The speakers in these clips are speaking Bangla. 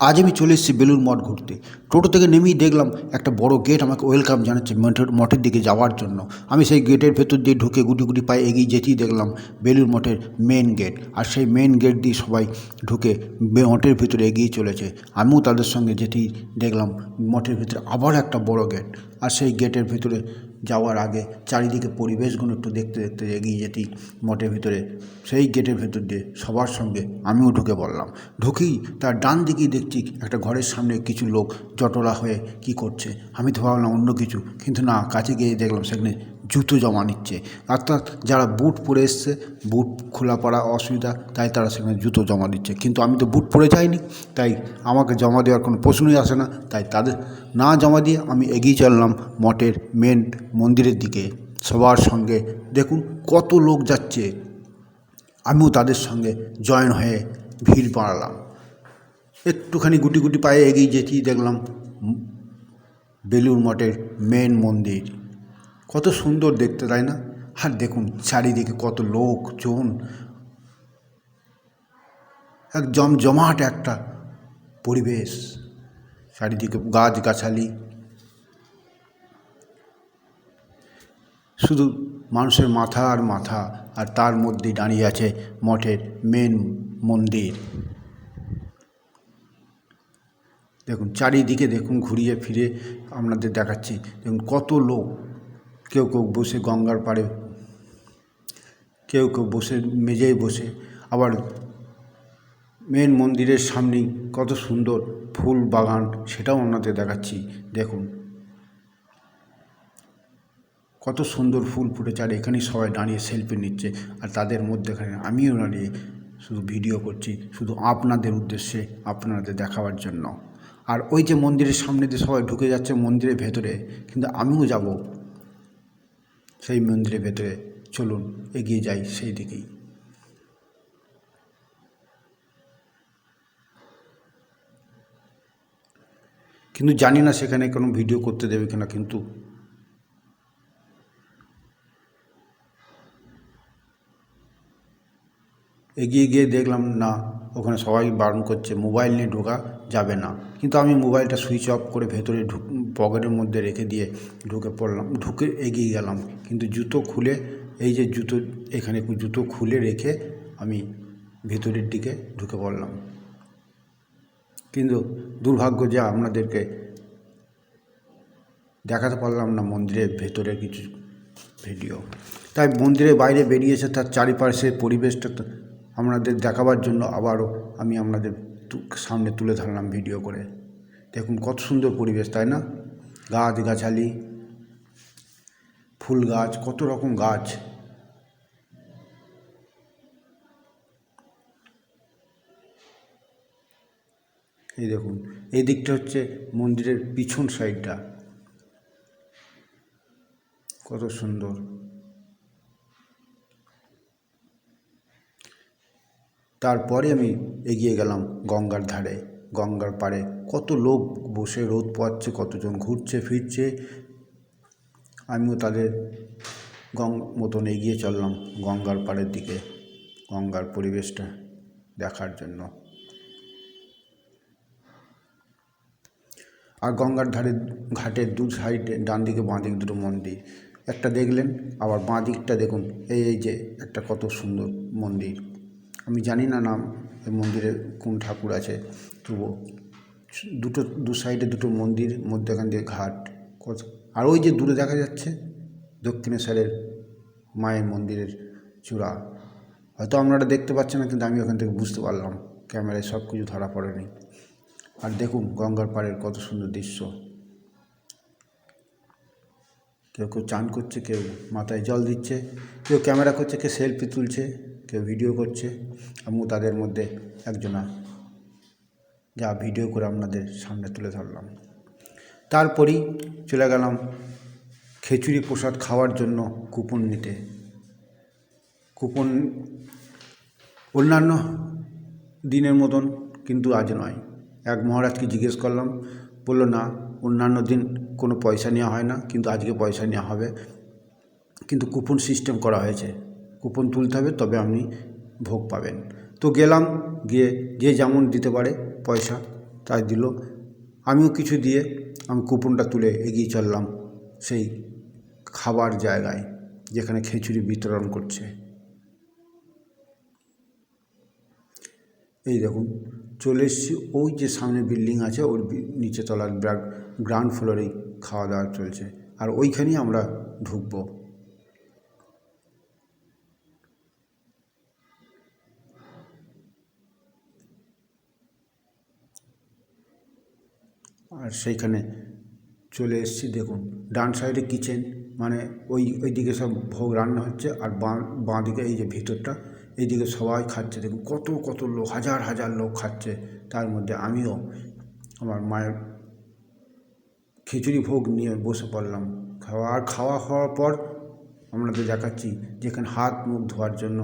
আজ আমি চলে এসেছি বেলুর মঠ ঘুরতে। টোটো থেকে নেমেই দেখলাম একটা বড় গেট আমাকে ওয়েলকাম জানাচ্ছে মঠের মঠের দিকে যাওয়ার জন্য। আমি সেই গেটের ভেতর দিয়ে ঢুকে গুটি গুটি পায়ে এগিয়ে যেতেই দেখলাম বেলুর মঠের মেন গেট আর সেই মেন গেট দিয়ে সবাই ঢুকে মঠের ভিতরে এগিয়ে চলেছে। আমিও তাদের সঙ্গে যেতেই দেখলাম মঠের ভিতরে আবার একটা বড় গেট আর সেই গেটের ভিতরে যাওয়ার আগে চারিদিকে পরিবেশগুলো একটু দেখতে দেখতে এগিয়ে যেতেই মঠের ভিতরে, সেই গেটের ভেতর দিয়ে সবার সঙ্গে আমিও ঢুকে পড়লাম। ঢুকেই তার ডান দিকেই দেখছি একটা ঘরের সামনে কিছু লোক জটলা হয়ে কি করছে। আমি তো ভাবলাম অন্য কিছু, কিন্তু না, কাছে গিয়ে দেখলাম সেখানে জুতো জমা নিচ্ছে। অর্থাৎ যারা বুট পরে এসছে, বুট খোলা পড়া অসুবিধা, তাই তারা সেখানে জুতো জমা দিচ্ছে কিন্তু আমি তো বুট পরে যাইনি, তাই আমাকে জমা দেওয়ার কোনো প্রশ্নই আসে না। তাই তাদের, না জমা দিয়ে আমি এগিয়ে চললাম মঠের মেন মন্দিরের দিকে। সবার সঙ্গে, দেখুন কত লোক যাচ্ছে। আমিও তাদের সঙ্গে জয়েন হয়ে ভিড় বাড়ালাম। একটুখানি গুটি গুটি পায়ে এগিয়ে যেতেই দেখলাম বেলুর মঠের মেন মন্দির। কত সুন্দর দেখতে, তাই না? আর দেখুন, চারিদিকে কত লোকজন এক জমজমাট একটা পরিবেশ। চারিদিকে গাছগাছালি। শুধু মানুষের মাথা আর মাথা, আর তার মধ্যে দাঁড়িয়ে আছে মঠের মেন মন্দির। দেখুন, চারিদিকে দেখুন, ঘুরিয়ে ফিরে আপনাদের দেখাচ্ছি, দেখুন কত লোক। কেউ কেউ বসে গঙ্গার পাড়ে, কেউ কেউ বসে, মেঝেয় বসে। আবার মেন মন্দিরের সামনেই কত সুন্দর ফুল বাগান, সেটাও আপনাদের দেখাচ্ছি। দেখুন। কত সুন্দর ফুল ফুটেছে, আর এখানেই সবাই দাঁড়িয়ে সেলফি নিচ্ছে, আর তাদের মধ্যেখানে আমিও দাঁড়িয়ে শুধু ভিডিও করছি, শুধু আপনাদের উদ্দেশ্যে আপনাদের দেখাবার জন্য। আর ওই যে মন্দিরের সামনে দিয়ে সবাই ঢুকে যাচ্ছে মন্দিরের ভেতরে, কিন্তু আমিও যাব সেই মন্দিরের ভেতরে চলুন, এগিয়ে যাই সেই দিকেই। কিন্তু জানি না সেখানে কোনো ভিডিও করতে দেবে কিনা কিন্তু। এগিয়ে গিয়ে দেখলাম, না, ওখানে সবাই বারণ করছে, মোবাইল নিয়ে ঢোকা যাবে না। কিন্তু আমি মোবাইলটা সুইচ অফ করে ভেতরে ঢুক পকেটের মধ্যে রেখে দিয়ে ঢুকে পড়লাম, ঢুকে এগিয়ে গেলাম। কিন্তু জুতো খুলে, এই যে জুতো, এখানে জুতো খুলে রেখে আমি ভেতরের দিকে ঢুকে পড়লাম। কিন্তু দুর্ভাগ্য যে আপনাদেরকে দেখাতে পারলাম না মন্দিরের ভেতরে কিছু ভিডিও। তাই মন্দিরের বাইরে বেরিয়েছে, তার চারিপাশের পরিবেশটা আপনাদের দেখাবার জন্য আবারও আমি আপনাদের সামনে তুলে ধরলাম ভিডিও করে। দেখুন কত সুন্দর পরিবেশ, তাই না? গাছ গাছালি, ফুল গাছ, কত রকম গাছ। এই দেখুন, এই দিকটা হচ্ছে মন্দিরের পিছন সাইডটা। কত সুন্দর। তারপরে আমি এগিয়ে গেলাম গঙ্গার ধারে। গঙ্গার পাড়ে। কত লোক বসে রোদ পোয়াচ্ছে কতজন ঘুরছে, ফিরছে। আমিও তাদের গং মতন এগিয়ে চললাম গঙ্গার পাড়ের দিকে, গঙ্গার পরিবেশটা দেখার জন্য। আর গঙ্গার ধারে, ঘাটের দু সাইডে, ডান দিকে, বাঁ দিকে দুটো মন্দির। একটা দেখলেন, আবার বাঁ দিকটা দেখুন, এই এই যে একটা কত সুন্দর মন্দির। আমি জানি না নাম এই মন্দিরে কোন ঠাকুর আছে। তবুও দুটো, দু সাইডে দুটো মন্দির, মধ্যেখান দিয়ে ঘাট কত আর ওই যে দূরে দেখা যাচ্ছে, দক্ষিণেশ্বরের মায়ের মন্দিরের চূড়া। হয়তো আপনারা দেখতে পাচ্ছেন না, কিন্তু আমি ওখান থেকে বুঝতে পারলাম, ক্যামেরায় সব কিছু ধরা পড়েনি। আর দেখুন গঙ্গার পাড়ের কত সুন্দর দৃশ্য। কেউ কেউ চান করছে, কেউ মাথায় জল দিচ্ছে, কেউ ক্যামেরা করছে, কেউ সেলফি তুলছে। কেউ ভিডিও করছে আমিও তাদের মধ্যে একজনা। যা ভিডিও করে আপনাদের সামনে তুলে ধরলাম। তারপরেই চলে গেলাম খিচুড়ি প্রসাদ খাওয়ার জন্য কুপন নিতে। কুপন অন্যান্য দিনের মতন কিন্তু আজ নয়। এক মহারাজকে জিজ্ঞেস করলাম, বলল, না, অন্যান্য দিন কোনো পয়সা নেওয়া হয় না, কিন্তু আজকে পয়সা নেওয়া হবে। কিন্তু কুপন সিস্টেম করা হয়েছে। কুপন তুলতে হবে, তবে আপনি ভোগ পাবেন। তো গেলাম, গিয়ে যে যেমন দিতে পারে পয়সা, তাই দিল। আমিও কিছু দিয়ে আমি কুপনটা তুলে এগিয়ে চললাম সেই খাবার জায়গায়, যেখানে খিচুড়ি বিতরণ করছে। এই দেখুন, চলে এসেছি। ওই যে সামনে বিল্ডিং আছে, ওর নিচে তলার গ্রাউন্ড ফ্লোরেই খাওয়া দাওয়া চলছে। আর ওইখানেই আমরা ঢুকবো। আর সেইখানে চলে এসেছি, দেখুন, ডান সাইডে কিচেন মানে ওই, ওইদিকে সব ভোগ রান্না হচ্ছে আর বাঁ বাঁ দিকে এই যে ভিতরটা, এইদিকে সবাই খাচ্ছে, দেখুন কত কত লোক, হাজার হাজার লোক খাচ্ছে, তার মধ্যে আমিও আমার মায়ের খিচুড়ি ভোগ নিয়ে বসে পড়লাম। খাওয়া, আর খাওয়া হওয়ার পর আপনাদের দেখাচ্ছি, যেখানে হাত মুখ ধোয়ার জন্য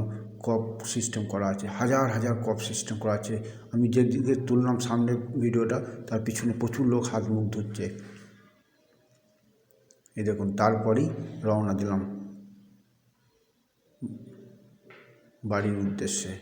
কপ সিস্টেম করা আছে, হাজার হাজার কপ সিস্টেম করা আছে। আমি যেদিকে তুললাম সামনে ভিডিওটা, তার পিছনে প্রচুর লোক হাত মুখ ধরছে এই দেখুন, তারপরেই রওনা দিলাম বাড়ির উদ্দেশ্যে।